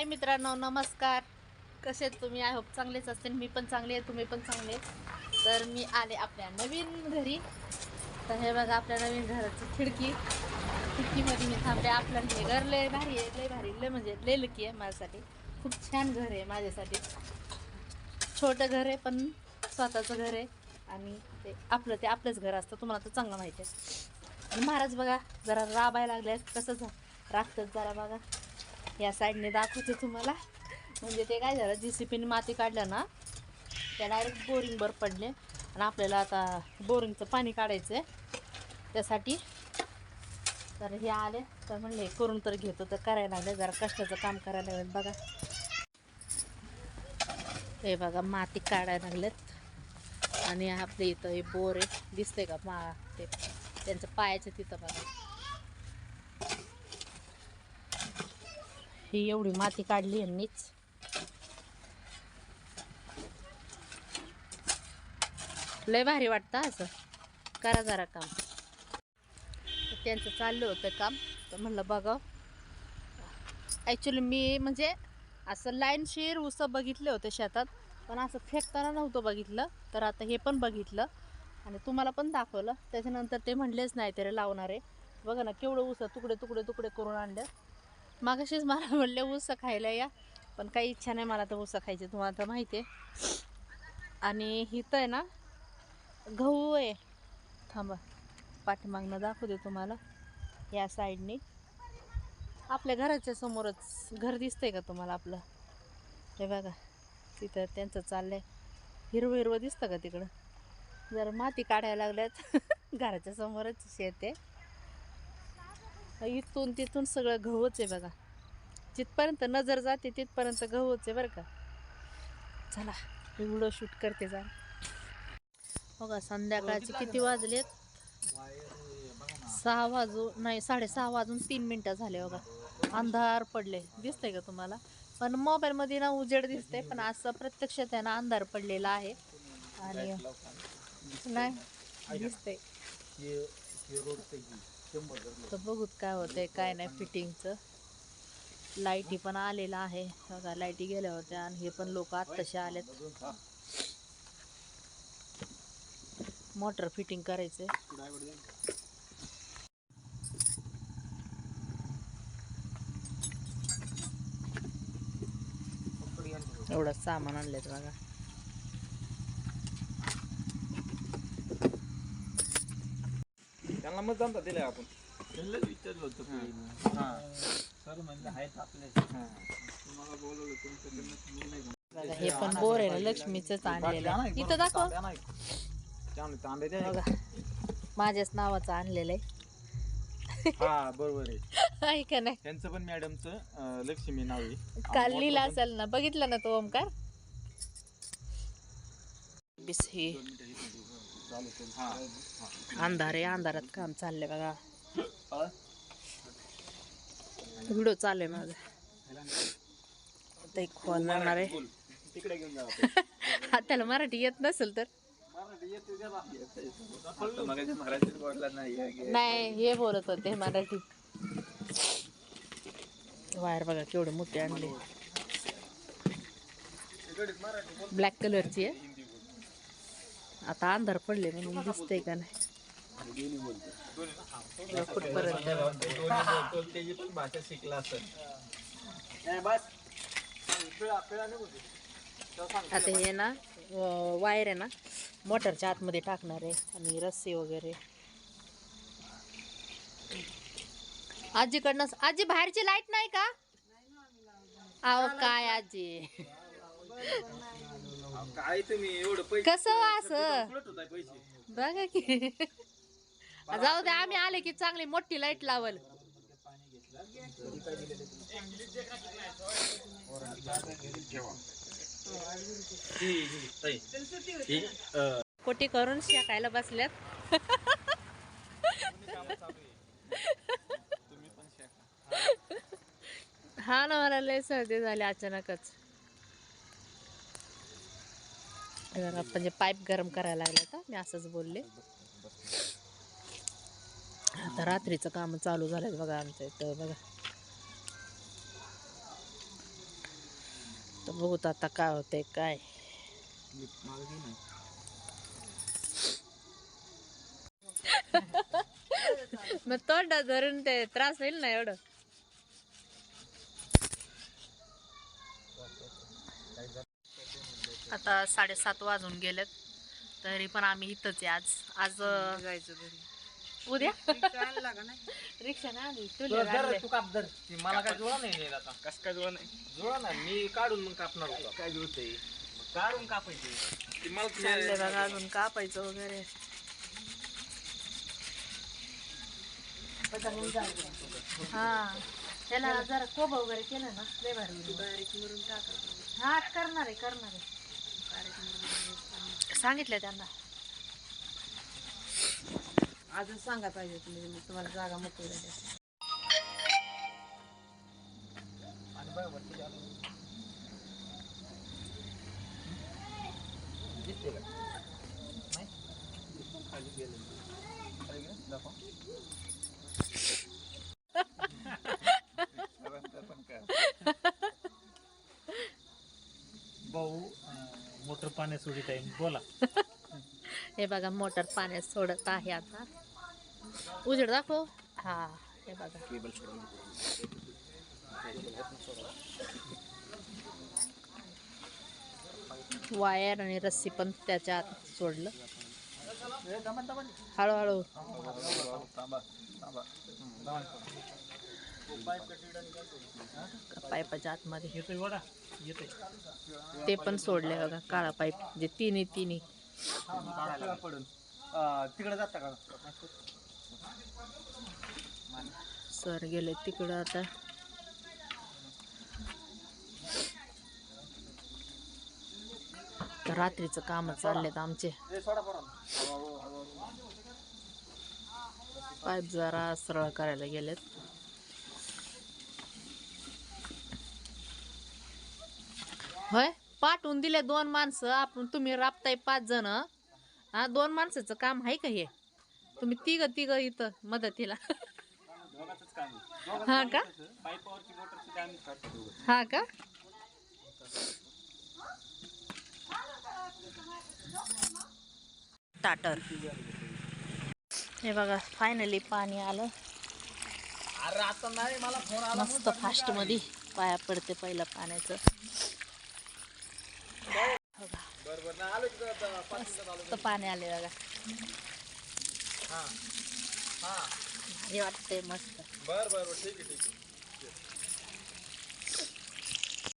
हाय मित्रांनो नमस्कार. कसे आहेत तुम्ही? आय होप चांगलेच असतील. मी पण चांगले आहे तुम्ही पण चांगले आहेत. तर मी आले आपल्या नवीन घरी. तर हे बघा आपल्या नवीन घराची खिडकी. खिडकीमध्ये मी थांबले. आपलं हे घर लय भारी आहे लय भारी लय म्हणजे लय लकी आहे माझ्यासाठी. खूप छान घर आहे माझ्यासाठी. छोटं घर आहे पण स्वतःचं घर आहे. आणि ते आपलं ते आपलंच घर असतं. तुम्हाला तर चांगलं माहिती आहे. आणि महाराज बघा जरा राबायला लागले कसं झा राखतात जरा बघा. या साईडने दाखवते तुम्हाला. म्हणजे ते काय झालं जी सी पीने माती काढलं ना त्या डायरेक्ट बोरिंगवर पडले. आणि आपल्याला आता बोरिंगचं पाणी काढायचं आहे त्यासाठी तर हे आले. तर म्हणले करून तर घेतो तर करायला लागले. जरा कष्टाचं काम करायला लागेल. बघा. हे बघा माती काढायला लागलेत. आणि आपल्या इथं हे बोर आहे. दिसतंय का? मा ते त्यांचं पायाचं तिथं बघा. ही एवढी माती काढली यांनीच लय भारी वाटतं असं. करा जरा काम. त्यांचं चाललं होतं काम. तर म्हणलं बघा. ॲक्च्युली मी म्हणजे असं लाईनशीर उसं बघितले होते शेतात पण असं फेकताना नव्हतं बघितलं. तर आता हे पण बघितलं आणि तुम्हाला पण दाखवलं. त्याच्यानंतर ते म्हणलेच नाही तरी लावणारे बघा ना केवढं उसं तुकडे तुकडे तुकडे करून आणलं. मागाशीच मला म्हणले उसं खायला या. पण काही इच्छा नाही मला तर उसं खायची तुम्हाला तर माहिती आहे. आणि इथं आहे ना गहू आहे. थांबा पाठीमागनं दाखवते तुम्हाला या साईडने. आपल्या घराच्या समोरच घर दिसतंय का तुम्हाला आपलं? हे बघा तिथं त्यांचं चाललंय. हिरवं हिरवं दिसतं का तिकडं? जर माती काढायला लागल्यात. घराच्या समोरच शेत आहे. इथून तिथून सगळं गहूच आहे बघा. जिथपर्यंत नजर जाते तिथपर्यंत गहूच आहे बरं का. चला व्हिडिओ शूट करते जा. बघा संध्याकाळचे किती वाजलेत? सहा वाजू नाही साडेसहा वाजून तीन मिनटं झाले बघा. अंधार पडले. दिसतंय का तुम्हाला? पण मोबाईलमध्ये ना उजेड दिसते पण असं प्रत्यक्ष त्यांना अंधार पडलेला आहे. आणि नाही दिसतंय. तर बघूत काय होतंय काय नाही फिटिंगचं. लाईटी पण आलेला आहे. बघा लाईटी गेल्या होत्या आणि हे पण लोक आत्ताशे आलेत. मोटर फिटिंग करायचे एवढं सामान आणलेत बघा. त्यांना मग जाणता दिलंय आपण. त्यांनाच विचारलं होतं. हा. सर म्हणलं आहेत आपले. हा. तुम्हाला बोलवलं तुमच्याकडनं बघा हे पण बोर आहे ना लक्ष्मीच आणलेलं. आहे. इथं दाखव. तांब्या नाही. तांबे तांबे द्या. एक. बघा. माझ्याच नावाचं आणलेलं आहे. हा बरोबर आहे. आहे का नाही त्यांचं पण मॅडमचं अं, लक्ष्मी नाव आहे. काल लिहिला असेल ना बघितलं ना तो ओमकार बिस हा अंधार आहे अंधारात काम चाललंय बघा. व्हिडिओ चालू आहे माझा. आता एक फोन लागणार आहे. त्याला मराठी येत नसेल तर. नाही हे नाही हे बोलत होते मराठी. वायर बघा केवढे मोठे आणले. ब्लॅक कलरची आहे. आता अंधार पडले म्हणून दिसतंय का नाही? कुठपर्यंत शिकला आता हे ना वायर आहे ना मोटरच्या आतमध्ये टाकणार आहे आणि रस्सी वगैरे. आजीकडनं आजी बाहेरची लाइट नाही का? अहो काय आजी? काय तुम्ही एवढं पैसे कसं हो असं? उलट होताय पैसे बघा की. जाऊ दे आम्ही आले की चांगली मोठी लाइट लावल. ही, ही, ताई. ही, अं, करून शेकायला बसल्यात. हा ना मला लय सर्दी झाली अचानकच हे बघा, म्हणजे पाईप गरम करायला लागला तर मी असंच बोलले. आता रात्रीचं काम चालू झालं बघा आमच्या इथं बघा. तर बघूत आता काय होतंय काय. मग तोंडा धरून ते त्रास होईल ना एवढं? आता साडेसात वाजून गेलेत. तरी पण आम्ही इथंच आहे आज. आज जायचं घरी. उद्या? आणला का नाही? रिक्षा ना आली. तू तुला धर, तू काप धर. ती मला काय जुळा नाही नेत आता. कस काय जुळा नाही? जुळा ना मी काढून मग कापणार होतो. काय जुळतंय काढून कापायची. ती मला चाललंय बघा अजून कापायचं वगैरे. हा. त्याला जरा कोबा वगैरे केलं ना लय भारी. होईल. हा करणार आहे करणार आहे. सांगितलं त्यांना. आजच सांगा पाहिजे तुम्ही मग तुम्हाला जागा मोकळी झाली काय भाऊ मोटर पाण्या सोडी टाइम बोला. हे बघा मोटर पाण्यात सोडत आहे आता. उजेड दाखव. हा हे बघा. वायर आणि रस्सी पण त्याच्यात सोडलं. हळूहळू. पाईपाच्या आतमध्ये ते पण सोडले बघा काळा पाईप जे तिन्ही तिन्ही. तिकडे जाता का सर गेले तिकडं आता. रात्रीचं काम चाललेत आमचे. पाईप जरा सरळ करायला गेलेत. होय? पाठवून दिले दोन माणसं. आपण तुम्ही राबताय पाच जण. हा दोन माणसाचं काम आहे का हे? तुम्ही तिघ तिघ इथं मदतीला. दोघांचंच काम आहे. हा का? पाईपावरची मोटर सुद्धा आम्ही काढतो दोघं. हा का? टाटर हे बघा फायनली पाणी आलं. अरे आता नाही मला फोन आला मस्त फास्टमध्ये पाया पडते पहिलं पाण्याचं बघा, बरोबर नाही आलो तिथं आता पाच मिनिटात आलो मस्त पाणी आले बघा. हा. वाटतंय मस्त. बर बर. ठीक आहे ठीक आहे.